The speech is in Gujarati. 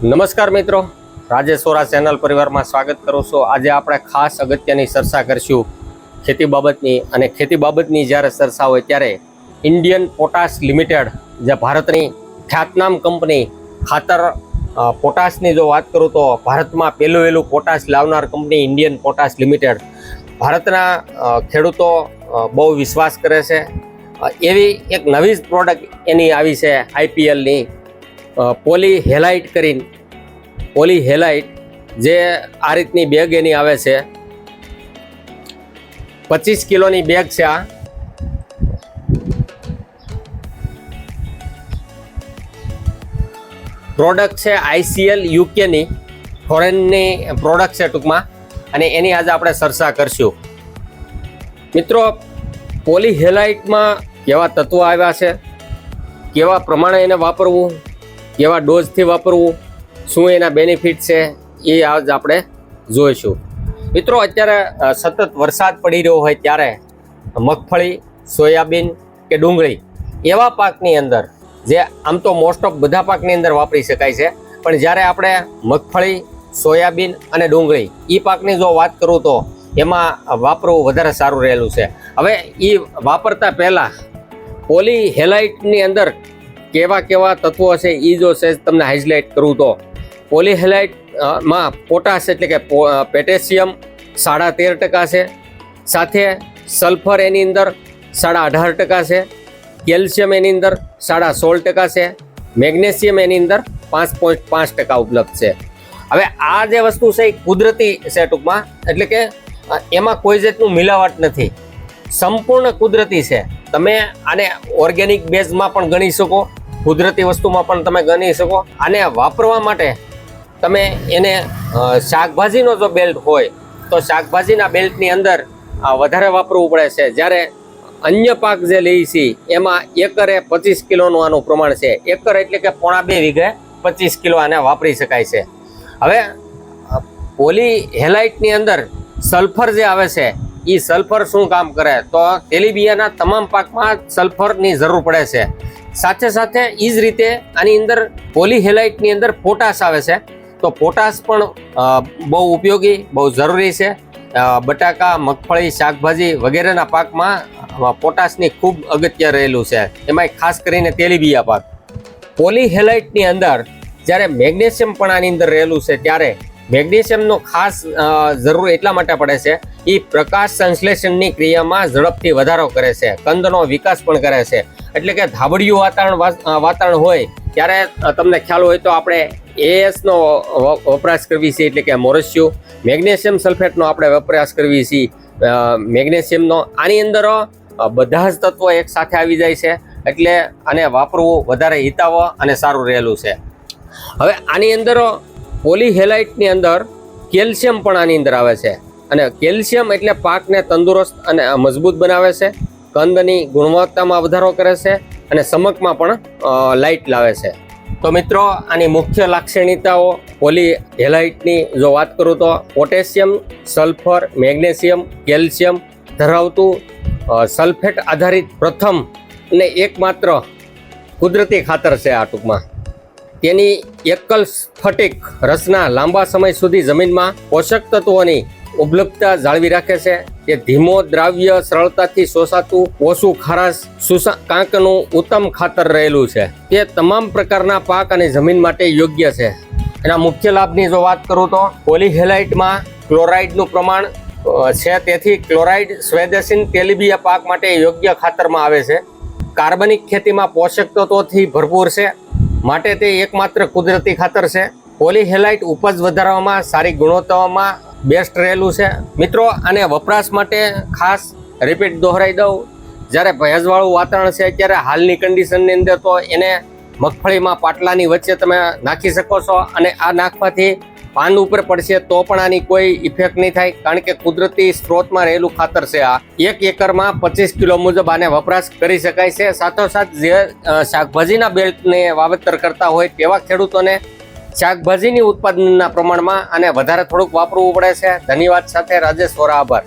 નમસ્કાર મિત્રો. રાજેશ્વરા ચેનલ પરિવારમાં સ્વાગત કરું છું. આજે આપણે ખાસ અગત્યની ચર્ચા કરીશું ખેતી બાબતની અને ખેતી બાબતની જ્યારે ચર્ચા હોય ત્યારે ઇન્ડિયન પોટાશ લિમિટેડ જે ભારતની ખ્યાતનામ કંપની ખાતર પોટાશની જો વાત કરું તો ભારતમાં પહેલું વહેલું પોટાશ લાવનાર કંપની ઇન્ડિયન પોટાશ લિમિટેડ. ભારતના ખેડૂતો બહુ વિશ્વાસ કરે છે. એવી એક નવી જ પ્રોડક્ટ એની આવી છે આઈપીએલની પોલી હેલાઇટ કરીને પોલી હેલાઇટ જે આ રીતની બેગ એની આવે છે, પચીસ કિલોની બેગ છે આ. પ્રોડક્ટ છે આઈસીએલ યુકેની ફોરેનની પ્રોડક્ટ છે ટૂંકમાં, અને એની આજે આપણે ચર્ચા કરશું. મિત્રો પોલી હેલાઇટમાં કેવા તત્વો આવ્યા છે? કેવા પ્રમાણે એને વાપરવું? કેવા ડોઝથી વાપરવું, શું એના બેનિફિટ છે, એ આજ આપણે જોઈશું. મિત્રો, અત્યારે સતત વરસાદ પડી રહ્યો હોય ત્યારે મગફળી, સોયાબીન કે ડુંગળી એવા પાકની અંદર, જે આમ તો મોસ્ટ ઓફ બધા પાકની અંદર વાપરી શકાય છે, પણ જ્યારે આપણે મગફળી, સોયાબીન અને ડુંગળી એ પાકની જો વાત કરું તો એમાં વાપરવું વધારે સારું રહેલું છે. હવે એ વાપરતા પહેલાં પોલી હેલાઇટની અંદર કેવા કેવા તત્વો છે એ જો છે તમને હાઇલાઇટ કરું તો. પોલીહેલાઇટમાં પોટાશ એટલે કે પો- અ, સાડા તેર ટકા છે. સાથે સલ્ફર એની અંદર સાડા અઢાર ટકા છે. કેલ્શિયમ એની અંદર સાડા સોળ ટકા છે. મેગ્નેશિયમ એની અંદર પાંચ પોઈન્ટ પાંચ ટકા ઉપલબ્ધ છે. હવે આ જે વસ્તુ છે એ કુદરતી છે ટૂંકમાં. એટલે કે એમાં કોઈ જાતનું મિલાવટ નથી. સંપૂર્ણ કુદરતી છે. તમે આને ઓર્ગેનિક બેઝમાં પણ ગણી શકો. કુદરતી વસ્તુમાં પણ તમે ગણી શકો. આને વાપરવા માટે તમે એને શાકભાજીનો જો બેલ્ટ હોય, તો શાકભાજીના બેલ્ટની અંદર વધારે વાપરવું પડે છે. જ્યારે અન્ય પાક જે લઈએ છીએ એમાં એકરે પચીસ કિલોનું આનું પ્રમાણ છે. એકર એટલે કે પોણા બે વીઘે પચીસ કિલો આને વાપરી શકાય છે. હવે પોલી હેલાઇટની અંદર સલ્ફર જે આવે છે એ સલ્ફર શું કામ કરે? તો તેલીબિયાના તમામ પાકમાં સલ્ફરની જરૂર પડે છે. સાથે સાથે એ જ રીતે આની અંદર પોલીહેલાઇટની અંદર પોટાશ આવે છે. તો પોટાશ પણ બહુ ઉપયોગી, બહુ જરૂરી છે. બટાકા, મગફળી, શાકભાજી વગેરેના પાકમાં પોટાશની ખૂબ અગત્ય રહેલું છે. એમાંય ખાસ કરીને તેલીબિયા પાક. પોલીહેલાઇટની અંદર જ્યારે મેગ્નેશિયમ પણ આની અંદર રહેલું છે, ત્યારે મેગ્નેશિયમનો ખાસ જરૂર એટલા માટે પડે છે એ પ્રકાશ સંશ્લેષણની ક્રિયામાં ઝડપથી વધારો કરે છે, કંદનો વિકાસ પણ કરે છે. એટલે કે ધાબડિયું વાતાવરણ વાતાવરણ હોય, ત્યારે તમને ખ્યાલ હોય તો આપણે એએસનો વપરાશ કરવી છે, એટલે કે મોરસ્યુ. મેગ્નેશિયમ સલ્ફેટનો આપણે વપરાશ કરવી છીએ મેગ્નેશિયમનો. આની અંદર બધા જ તત્વો એક સાથે આવી જાય છે, એટલે આને વાપરવું વધારે હિતાવ અને સારું રહેલું છે. હવે આની અંદર પોલીહેલાઇટની અંદર કેલ્શિયમ પણ આની અંદર આવે છે. અને કેલ્શિયમ એટલે પાકને તંદુરસ્ત અને મજબૂત બનાવે છે. કંદની ગુણવત્તામાં વધારો કરે છે અને સમકમાં પણ લાઇટ લાવે છે. તો મિત્રો, આની મુખ્ય લાક્ષણિકતાઓ પોલીહેલાઇટની જો વાત કરું તો પોટેશિયમ, સલ્ફર, મેગ્નેશિયમ, કેલ્શિયમ ધરાવતું સલ્ફેટ આધારિત પ્રથમ અને એકમાત્ર કુદરતી ખાતર છે આ ટૂંકમાં. તેની એકલ સ્ફટિક રચના લાંબા સમય સુધી જમીનમાં પોષક તત્વોની ઉપલબ્ધતા જાળવી રાખે છે. તે ધીમો દ્રાવ્ય સરળતાથી શોષાતું ઓછું ખારાશ સુસા, કાંકનું ઉત્તમ ખાતર રહેલું છે. તે તમામ પ્રકારના પાક અને જમીન માટે યોગ્ય છે. એના મુખ્ય લાભની જો વાત કરું તો પોલીહેલાઇટમાં ક્લોરાઇડનું પ્રમાણ છે. તેથી ક્લોરાઇડ સ્વેદેશીન તેલીબિયા પાક માટે યોગ્ય ખાતરમાં આવે છે. કાર્બનિક ખેતીમાં પોષક તત્વોથી ભરપૂર છે. માટે તે એકમાત્ર કુદરતી ખાતર છે. પોલીહેલાઇટ ઉપજ વધારવામાં સારી ગુણવત્તામાં બેસ્ટ રહેલું છે. મિત્રો, આને વપરાશ માટે ખાસ રિપીટ દોહરાઈ દઉં. જ્યારે ભેજવાળું વાતાવરણ છે, ત્યારે હાલની કન્ડિશનની અંદર તો એને મગફળીમાં પાટલાની વચ્ચે તમે નાખી શકો છો અને આ નાખવાથી પાન ઉપર પડશે તો પણ આની કોઈ ઇફેક્ટ નહીં થાય, કારણ કે કુદરતી સ્ત્રોતમાં રહેલું ખાતર છે આ. એક એકરમાં પચીસ કિલો મુજબ આને વપરાશ કરી શકાય છે. સાથોસાથ જે શાકભાજીના બેલ્ટને વાવેતર કરતા હોય તેવા ખેડૂતોને શાકભાજીની ઉત્પાદનના પ્રમાણમાં આને વધારે થોડુંક વાપરવું પડે છે. ધન્યવાદ સાથે રાજેશ વોરા, આભાર.